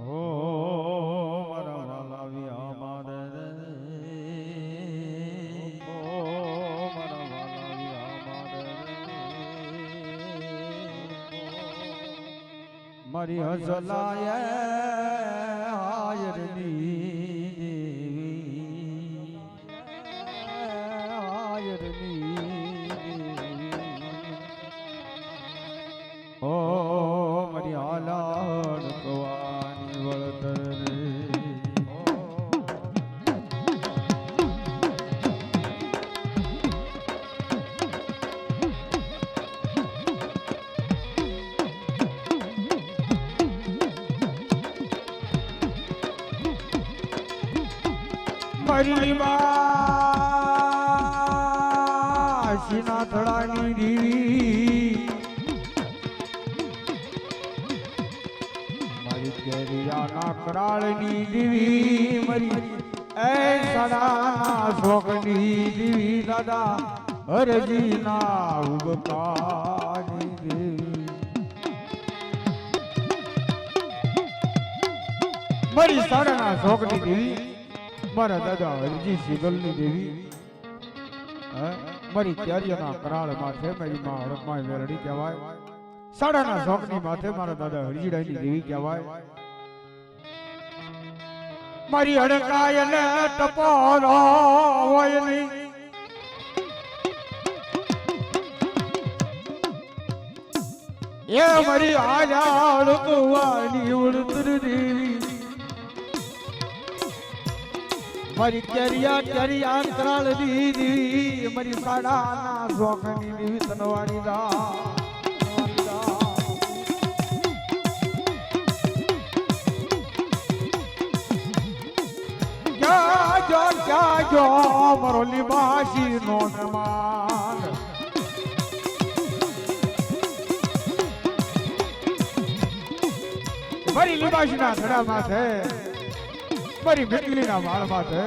હો મારા વાલા વિયા મારે રે. હો મારા વાલા વિયા મારે મારી હસલાય કેરિયાના કરાળની દેવી મારી એ સડા શોકની દેવી દાદા હરજીના ઉબકાની દેવી મારી સાડાના શોકની દેવી મારા દાદા હરજી સિગલની દેવી હે? મારી કેરિયાના કરાળ માથે મારી માં હડકમાં વેરડી કહેવાય સાડાના શોખની માથે મારા દાદા હરજીડાની દેવી કહેવાય મારી હડકાય ને ટપોરો હોય નહીં. એ મારી આજાડ કુવાની ઉડતરી. મારી કેરિયા કેરિયા કરાળ દીદી મારી સાડાના શોખની દેવી તનવાણી દા ક્યાં જો ક્યાં જો મારો લીબાસી નો મહેમાન મારી લીબાસી ના ધડા માથે મારી મીટલી ના વાળ માથે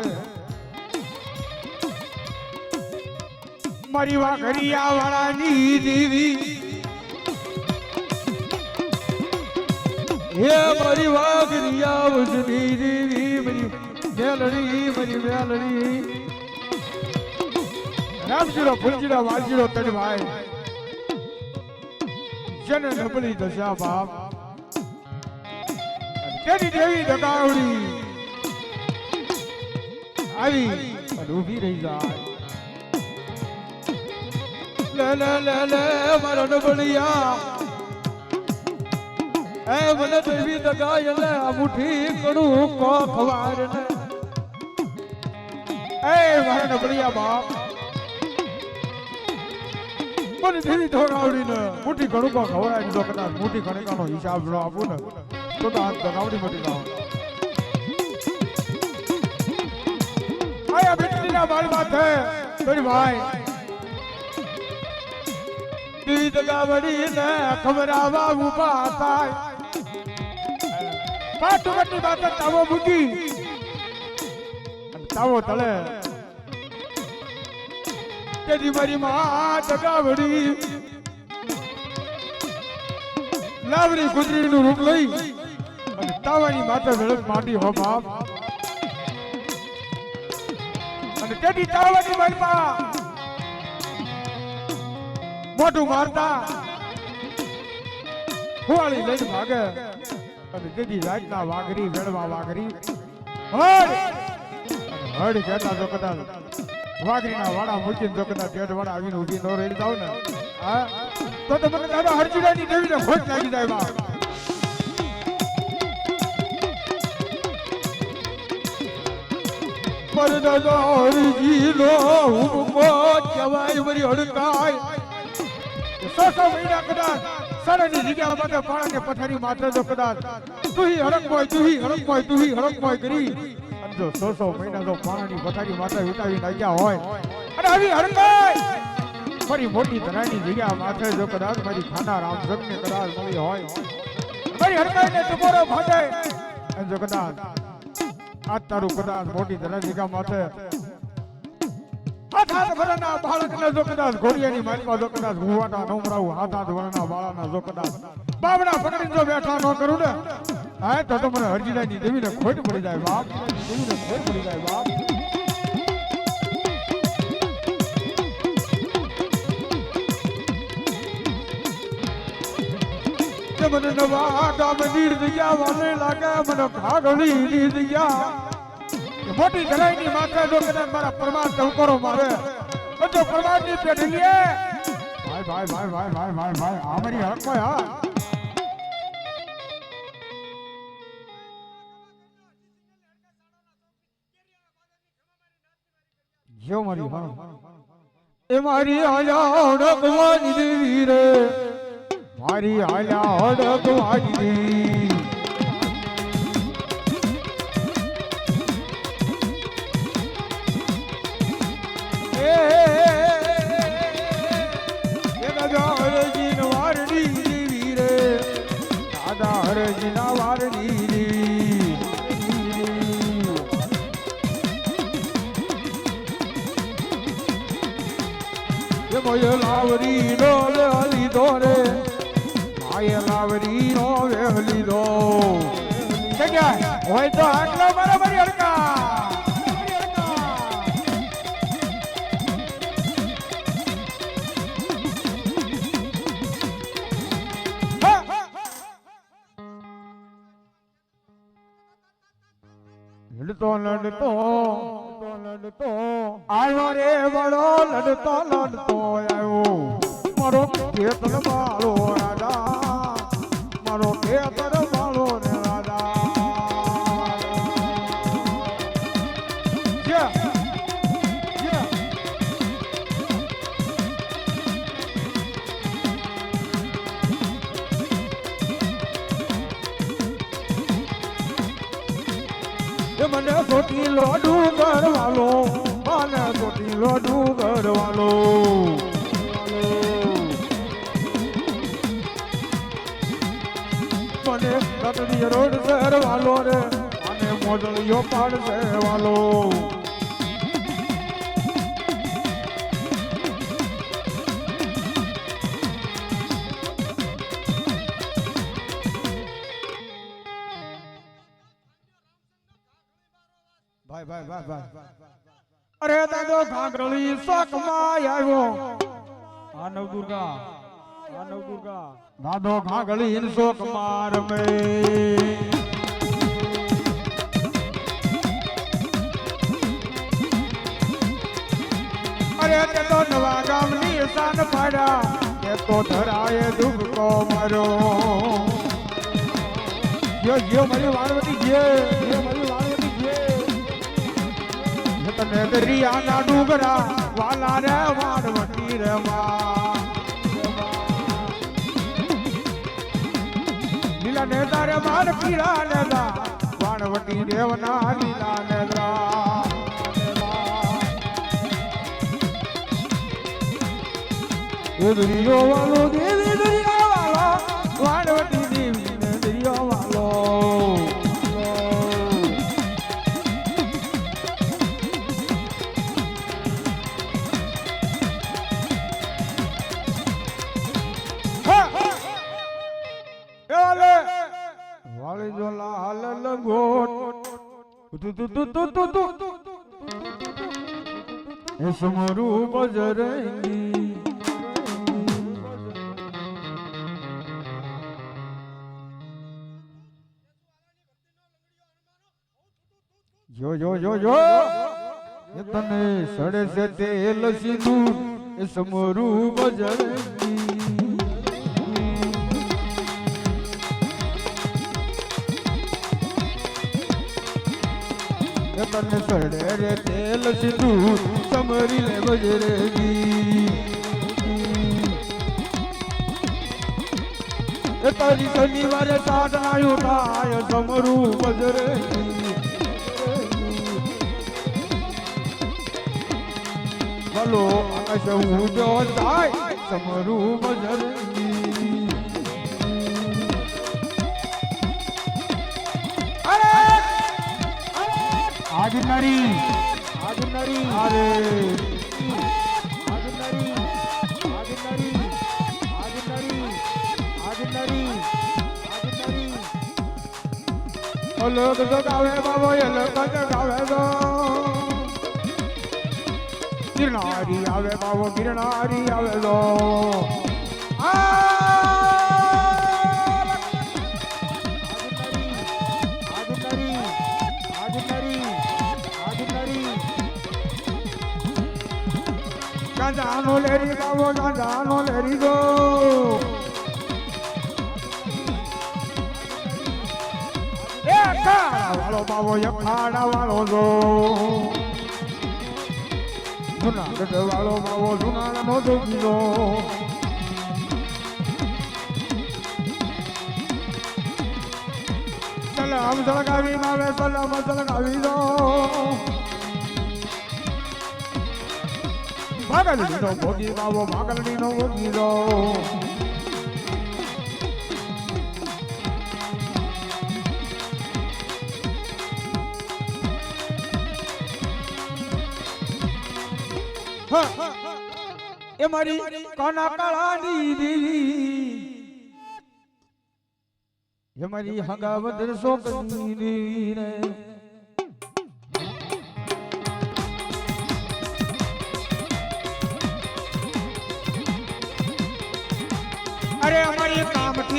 મારી વાઘરિયા વાળાની દેવી. હે મારી વાઘરિયા ઉજની દેવી. મેલડી મારી મેલડી રામજીરો ફૂલજીરો વાલજીરો તડવાય જન નબળી દશા બાપ તેની દેવી દગાવડી. આવી અને રહી જાય. લે લે લે મારો નબળિયા. એ મને દેવી દગાય, લે, આ મુઠ્ઠી કડું કોખવાર ને એ, મારા નબળિયા બાપ મને દેવી દગાવડી ને મુઠ્ઠી કડું કો ખવડાય તો કદાચ મુઠ્ઠી કણિકાનો હિસાબ ન આપું ને, તો તો હાથ દગાવડી મટી જાવ. આયા બેટલીના બાળ માથે તારી ભાઈ. દેવી દગાવડી ને ખબરાવા ઊભા થાય. અને તાવો તળે તેથી મારી માં લાવરી લાવડી કુતરીનું રૂપ લઈ અને તાવાની માથે વેળસ માટી હો બાપ. અને તેથી તાવાની માલમાં મોઢું મારતા હોળી લઈને ભાગે અને તેથી રાતના વાઘરી વેળવા વાઘરી. હડ અને જતા જો કદાચ વાઘરીના વાડા મૂકીને જો કદાચ ઢેઢ વાડા આવીને ઊભી ન રહી જાવ ને, હા? તો તો મને દાદા હરજીડાની દેવીને ખોટ લાગી જાય બા. પર દાદા હરજીનો હુકમો કહેવાય, વળી હડકાય. સો સો મહિના કદાચ સરની જગ્યા માટે પાણાને પથારી માત્ર જો કદાચ તુહી હરકમોય તુહી હરકમોય તુહી હરકમોય કરી. અને જો સો સો મહિના તો પાણી પથારી માત્ર વિતાવી નાખ્યા હોય. અને આવી હરકાય ફરી મોટી ધરાની જગ્યા માથે જો કદાચ મારી ખાના રામસંગને કદાચ મળી હોય. મારી હરકાઈને ટકોરો ફાટે જો કદાચ આ તારું કદાચ મોટી ધરાની જગ્યા માથે હાથ હાથ ભરાના બાળકને જો કદાચ મારીમાં જો નમરાવું હાથ હાથ ભરાના બાળાના જો બાબડા પકડીને જો બેઠા ન કરું ને. હા, તો તો મને હરજીડાની દેવીને ખોટ પડી જાય, બાપ. દેવીને ખોટ પડી જાય, બાપ. મને નવા ગામ નીર દયા વાલે લાગે, મને ભાગલી ની દયા. મોટી મોટી ધરાઈની માથે જો કદાચ મારા પરમાર ટંકોરો મારે. બધો પરમારની પેઢી લે. ભાઈ ભાઈ ભાઈ ભાઈ ભાઈ ભાઈ ભાઈ આ મારી હકમાં હા. જો મારી હા એ મારી આયા હડકવાની દેવી રે મારી આયા હડકવાની દેવી મોય લાવરી નો લીધો રે. માય લાવરી નો લીધો. જગ્યા હોય તો આટલો બરાબર અડકા લડતો લડતો. લડતો. આવ્યો રે વડો લડતો લડતો આવ્યો. મારો ખેતર મારો રાજા મારો ખેતર સોટી લોડુ કરવાલો મને સોટી લોડુ કરવાલો મને કટડી રોડ કરવાલો રે, અને મોજળીઓ પાડ વાલો અરે દાદો ઘાઘરળી શોકમાં આવ્યો. આ નવ દુર્ગા આ નવ દુર્ગા. દાદો ઘાઘરળી શોકમાં મે અરે તે તો નવા ગામની સાન પાડ્યા. તે તો ધરાએ દુબકો મરો જો જો મારી વાળવતી જે જે મારી તને દરિયાના ડુંગરા વાલા રે વાળવતી રે લીલા ને તારે માર પીરા ને દા વાણવટી દેવના લીલા ને દા એ વાલો દેવી સમરૂ બજરંગી જો જો જો જો. તને સડે છે તેલ સિંદૂર એ સમરૂ બજરંગી તને સડે રે તેલ સિંદૂર સમરી લે બજરંગી એ તારી શનિવારે સાધનાયું થાય સમરૂ બજરંગી ભલો આકાશ ઉજો થાય સમરૂ બજરંગી આજ નરી આજ નરી અરે આજ નરી આજ નરી આજ નરી આજ નરી આજ નરી અલગ જગાવે બાબો અલગ જગાવે તો ગિરનારી ગાંજાનો લેરી બાબો ગાંજાનો લેરી ગો. એ અખાડા વાળો બાબો અખાડા વાળો ગો. જુનાગઢ વાળો બાબો જુનાગઢનો જોગીલો સલામ સળગાવી મારે સલામ સળગાવી દો. ભાગલડીનો ભોગી બાબો ભાગલડીનો ભોગી દો એ મારી કાના કાળાની દેવી એ મારી હગાવદર સોકની રે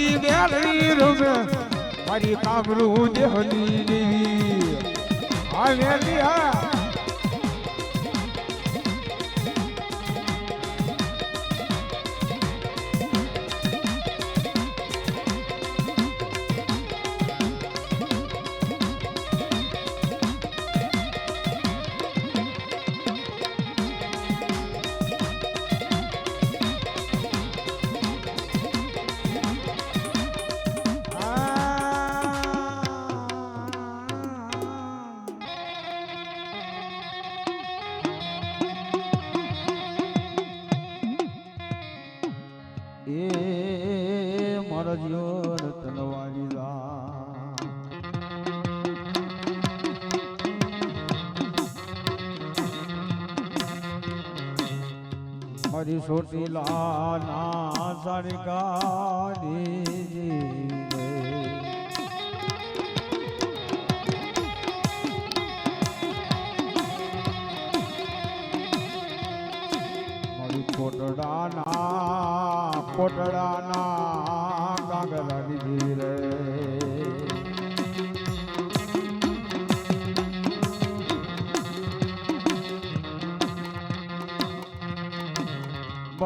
કામથી બેલડી રૂમે મારી કામરું દેહની દેવી. વેલી હા. છોટી લાના સારી ગાડી મારી કોટડાના કોટડાના કાગળા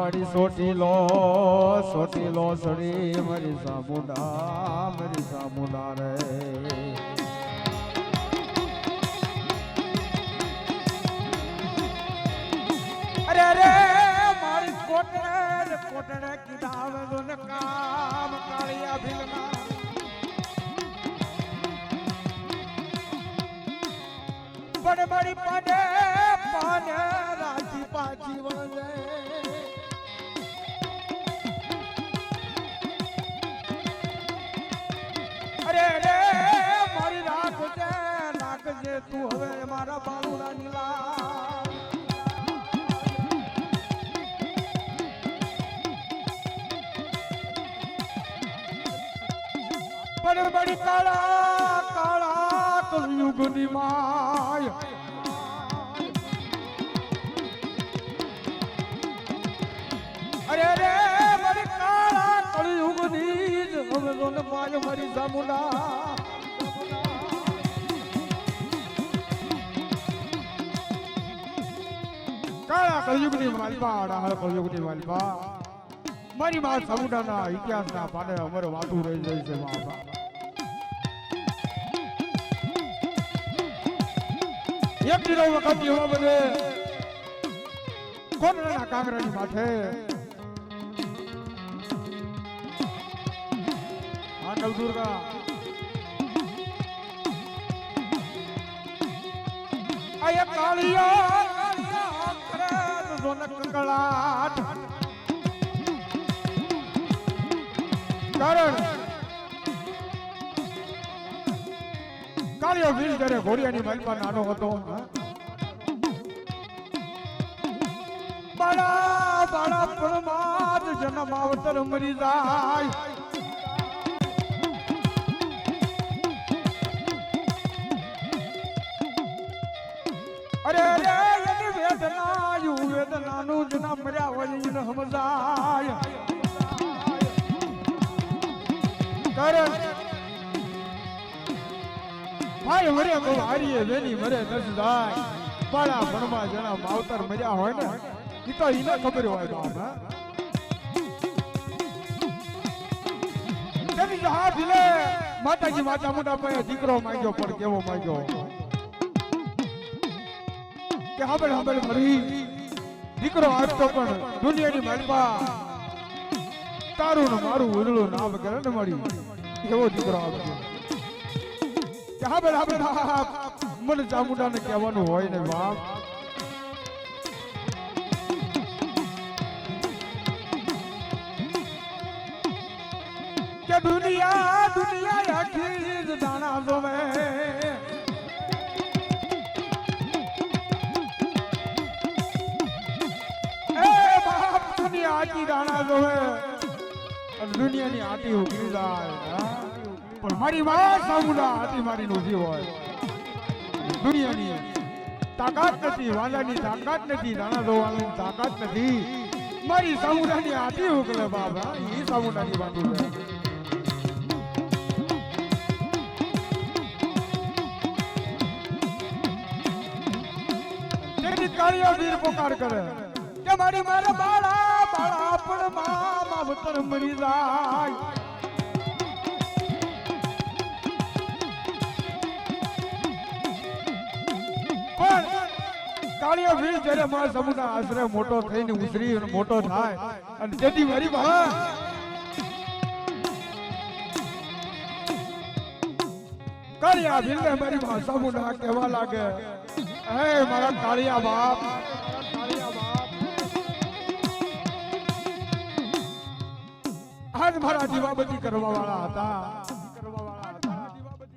મારી સોટી લો સોટી લો સડી મારી સામુડા મારી સામુડા રે. અરે રે મારી કોટડે કોટડે કીધા આવે ને કામ, કાળિયા ભીલમાં બડે બડી પડે પાને રાજી પાછી વળે. બડી કાળા કાળા કલયુગની માય. અરે રે, મારી કાળા કલયુગની જ હવે માય મારી જામુના. કાળા કલયુગની માલપા આડા કલયુગની માલપા મારી માં સમુદાના ઇતિહાસના પાને અમારે વાતું રહી જાય છે, મા એક દિનો વખત એવા બને કોનરાના કાંગરાની માથે. આ નવદુર્ગા આય કાળિયા કરે કારણ કાળિયો વીર જ્યારે ઘોડિયાની મહેલમાં નાનો હતો બાળા બાળા પરમાર જન્મ અવતર મરી જાય. અરે અરે, એની વેદના યુ વેદનાનું જના મર્યા વળી ન સમજાય કરણ ભાઈ, મરે કો હારીએ વેની મરે દસ જાય પાડા ભણવા જણા માવતર મર્યા હોય ને, ઈ તો ઈને ખબર હોય બાપ હા. તેની તો દિલે માતાજી માતા મોટા પાસે દીકરો માંગ્યો, પણ કેવો માંગ્યો? કે હાબળ હાબળ મરી. દીકરો આપતો પણ દુનિયાની માલપા. તારું ને મારું ઉજળું નામ કરે ને મળી. એવો દીકરો આપજો. કે હાબળ હાપ મને ચામુંડાને કહેવાનું હોય ને, બાપ. કે દુનિયા દુનિયા આખી જ દાણા જોવે. દુનિયા આખી દાણા જોવે. દુનિયાની આટી ઉગી જાય. હા? પણ મારી માં સામુના હતી મારી ઊભી હોય દુનિયાની તાકાત નથી વાલાની તાકાત નથી દાણા ધોવાની તાકાત નથી. મારી સામુનાની હાથી ઉકલે બાબા એ સામુનાની વાત ઉકળે તેની કાળિયો વીર પોકાર કરે. કે મારી મારા બાળા બાળા પણ મા માવતર મરી જાય. કાળિયો વીર જ્યારે મા સમૂહના આશરે મોટો થઈને ઉછરી અને મોટો થાય અને તેથી મારી બા કાળિયા વીરને મારી મા સમૂહના કહેવા લાગે, હે મારા કાળિયા બાપ. કાળિયા બાપ આજ મારા દીવાબત્તી કરવા વાળા હતા.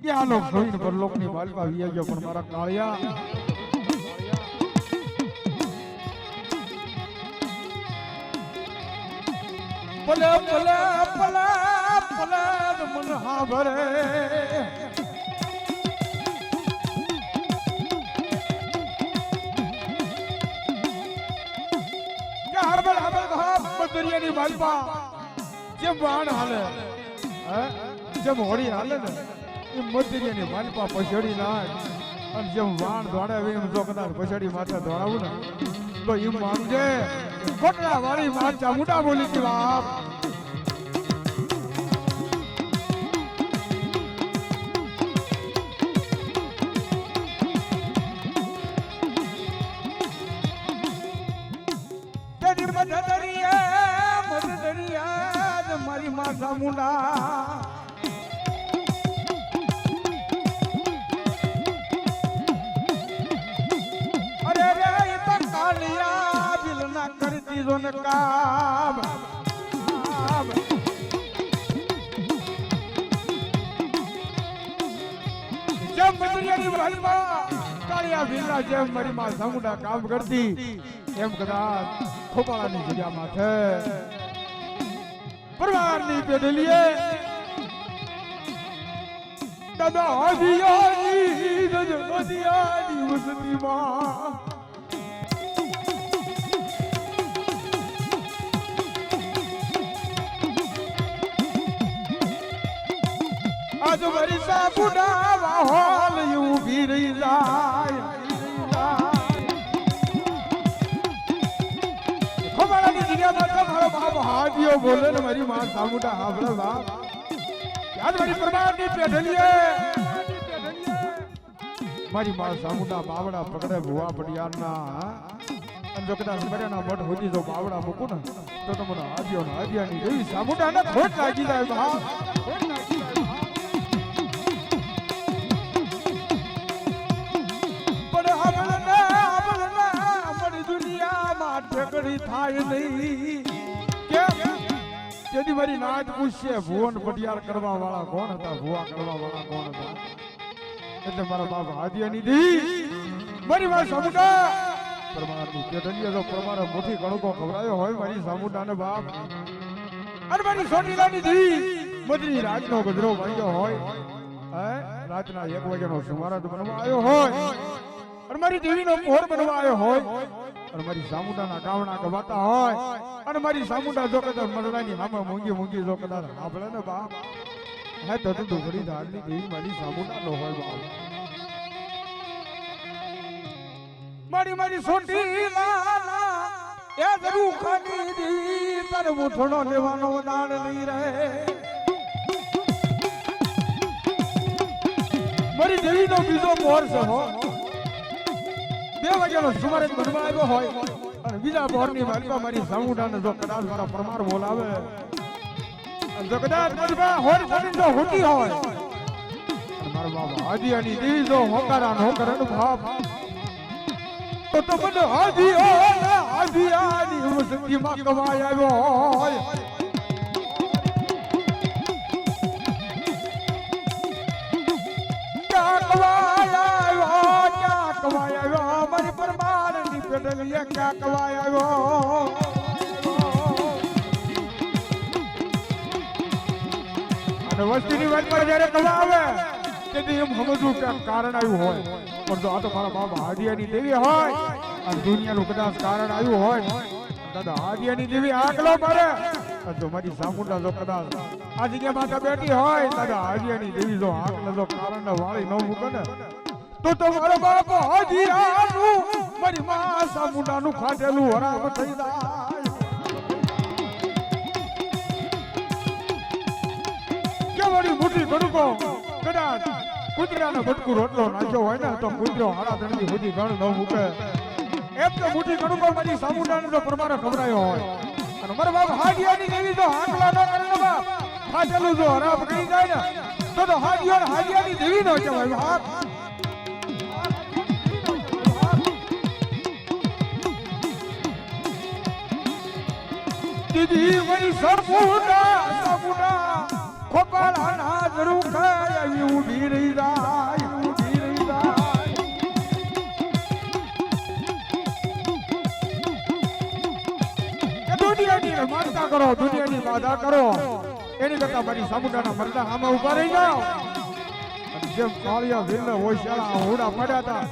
ક્યાંનો ખોઈને પરલોકની માલિકા વી ગયો પણ મારા કાળિયા. પલે પલે પલે પલે મન હા ભરે કે હરબલ હરબલ ભાપ દરિયાની માલપા જેમ વાણ હાલે? જેમ હોડી હાલે ને એ મધ્યની માલપા પછડી નાખ અને જેમ વાણ દોડાવે એમ જો કદાચ પછડી માથે દોડાવું ને તો એમ માનજે. કોટડા વાળી માથા ચામુંડા બોલી કે બાપ એમ કદાચ ખોપાળાની જગ્યામાં છે. પરવારની પેઢલીએ દાદા હરિયાની રજ નદિયાની વસતીમાં આજ મારી સાબુડા વાહોલ ઊભી રહી જાય હાથીઓ બોલે ને મારી માં સાબુડા હાંભળે બાપ યાદ મારી પ્રમાણની પેઢલીએ મારી માં સામુડા બાવડા પકડે ભુવા પડિયારના. અને જો કદાચ મર્યાના મઠ જો મૂકું ને, તો તમને આદિયો ને આદિયાની જેવી સામુડાને ખોટ લાગી જાય બાપ. ઠેકડી થાય નહીં. કેમ? તેથી મારી નાત પૂછશે ભુવન પટિયાર કરવા વાળા કોણ હતા? ભુવા કરવા વાળા કોણ હતા? એટલે મારા બાપ હાદિયાની દી મારી વાત સમુદા પરમારની પેટલીએ તો પ્રમાણે મોટી ગણકો ખવડાયો હોય, મારી સામુદાને બાપ. અને મારી સોટીલાની દી મદરી રાતનો ગજરો વાગ્યો હોય, હે? રાતના એક વાગ્યાનો સુમારાત બનવા આવ્યો હોય. અને મારી દેવીનો મોર બનવા આવ્યો હોય. અને મારી સામુંડાના ગાવણા ગવાતા હોય અને મારી સામુંડા જો મરડાની સામે મૂંગી મૂંગી જો સાંભળે ને બાપ. હે તો તો ડુંગળી ધારની દેવી મારી સામુંડા નો હોય બાપ. મારી મારી સોટી લાલા, એ જરૂર ખાની દી તારે મુઠણો લેવાનો દાણ નહીં રહે. મારી દેવીનો બીજો મોર છે હો. બે વાગ્યાનો સુમારે બનવા આવ્યો હોય અને બીજા બોરની માલિકા મારી સામુડાને જો કદાચ મારા પરમાર બોલાવે જો કદાચ મારી હોય થઈને જો હોતી હોય. મારા બાબા હાજીયાની દેવી જો હોકારા નો કરે ને બાપ તો તો હાજી ને હાજીયાની મુસકીમાં કમાય આવ્યો હોય. પેટલીએ ક્યાં કવાય વસ્તીની વાતમાં જ્યારે કવા આવે, તેથી એમ સમજવું કે કારણ આવ્યું હોય. પણ જો આ તો મારા બાપ હાડિયાની દેવી હોય અને દુનિયાનું કદાચ કારણ આવ્યું હોય. દાદા હાડિયાની દેવી આગલો અને જો મારી સામુંડા જો કદાચ આ જગ્યા માતા બેઠી હોય, દાદા હાડિયાની દેવી જો આગળ જો કારણ વાળી ન મૂકે ને. તો તો મારો બાપ હજીરાનું મારી મા સામુંડાનું ખાટેલું હરામ થઈ જાય. કેવડી મોટી ગણકો કદાચ કૂતરાને ભટકું રોટલો નાખ્યો હોય ને, તો કુતરો હારા ત્રણની મોટી ગણ ન મૂકે. એમ તો મોટી ગણકો મારી સામુંડાને પ્રમાણે ખબરાયો હોય. અને મારા બાપ હાડિયાની જેવી જો હાકલા ન કરે ને બાપ, ખાટેલું જો હરાબ કરી જાય ને, તો તો હાડિયો હાડિયાની દેવી ન કહેવાય. બાપ દીદી માતા કરો, દુનિયાની બાધા કરો. એની કરતા મારી સામુંડાના મરદા આમાં ઊભા રહી જાઓ. જેમ કાળિયા વેલ્લે ઓશિયાળા અહોડા પડ્યા હતા,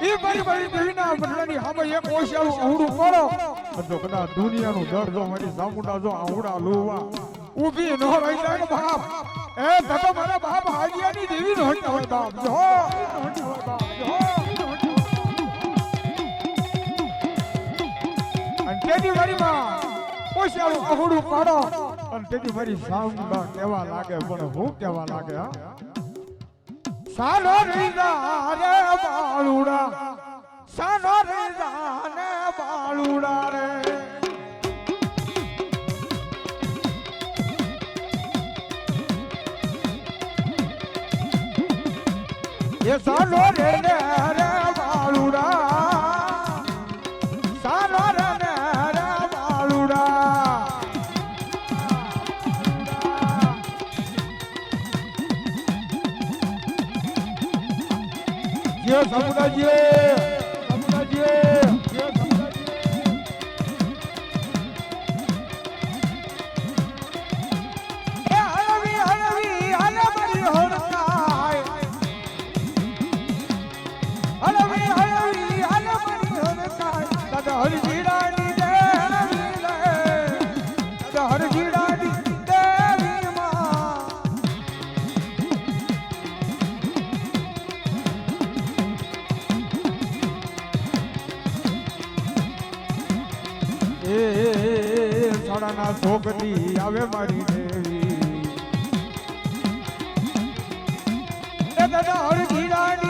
એ મારી મારી દેવીના મરદાની સામે એક ઓશિયાળું અહુડું પડો. જો કદાચ દુનિયાનું દર જો મારી સામુડા જો આવડા લોવા. ઊભી ન રહી જાય બાપ. એ તો મારા બાપ હાજિયાની દેવી નો હોય બાપ જો બાપ. જો. અને તેની વાડીમાં ઓશિયાળું અહોડું પાડો. અને મારી સામુડા કેવા લાગે, પણ હું કેવા લાગે, હા? સાનો રીઝા રે બાળુડા સાનો રીઝા ને એ સાનો સાડાના છોકરી આવે મારી દેવી. દાદા હરજીરાની દેવી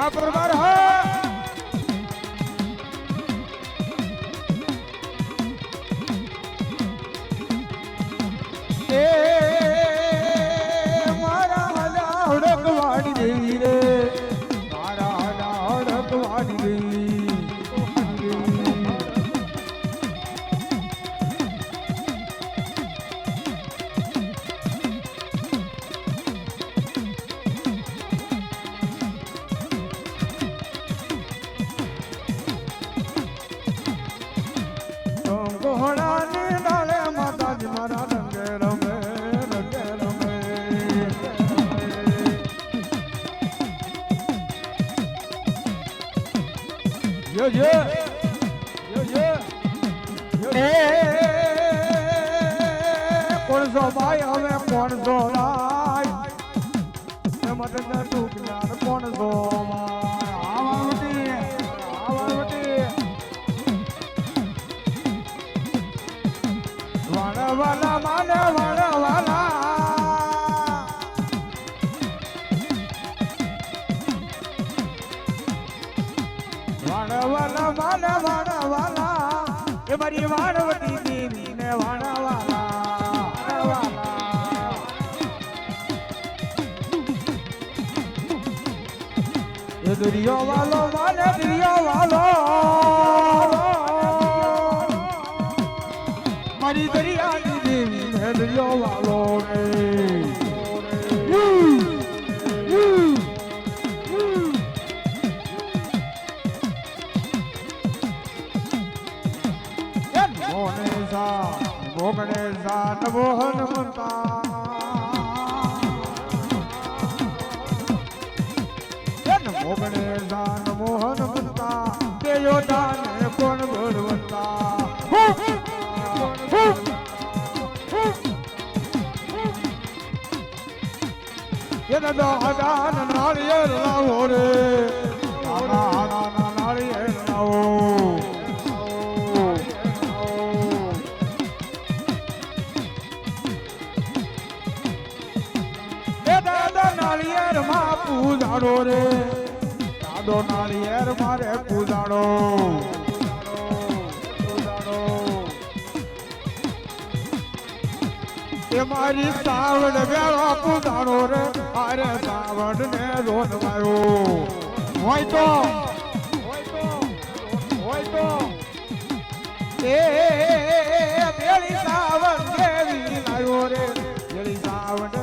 આ પરમાર હા! ભાઈ હવે કોણ એમાં તને તું જ્ઞાન કોણ વાવટી વાળા માને વાળા વાળા માને વાળા વાલા એ મારી વાળવતી દરિયો વાલો માને દરિયો વાલો. મારી દરિયાની દેવી દરિયો વાલો રે. મોનેસા મોગણેસા નમો હનુમંતા. નમો ગણેશા નમો હનુમંતા દેયો દાન કોણ બળવંતા એના દાદાન નાળિયેર લાવો રે નાળિયેર લાવો દાદા નાળિયેરમાં પૂજાડો રે. દાદો નાળિયેર મારે એ મારી સાવડ વેળો પૂજાડો રે અરે સાવડ ને રોનવાયો તો હોય તો હોય તો, એ મેળી સાવડ કેવી લાયો રે? મેળી સાવડ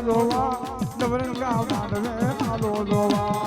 જોવા નવરંગા માંડવે હાલો જોવા.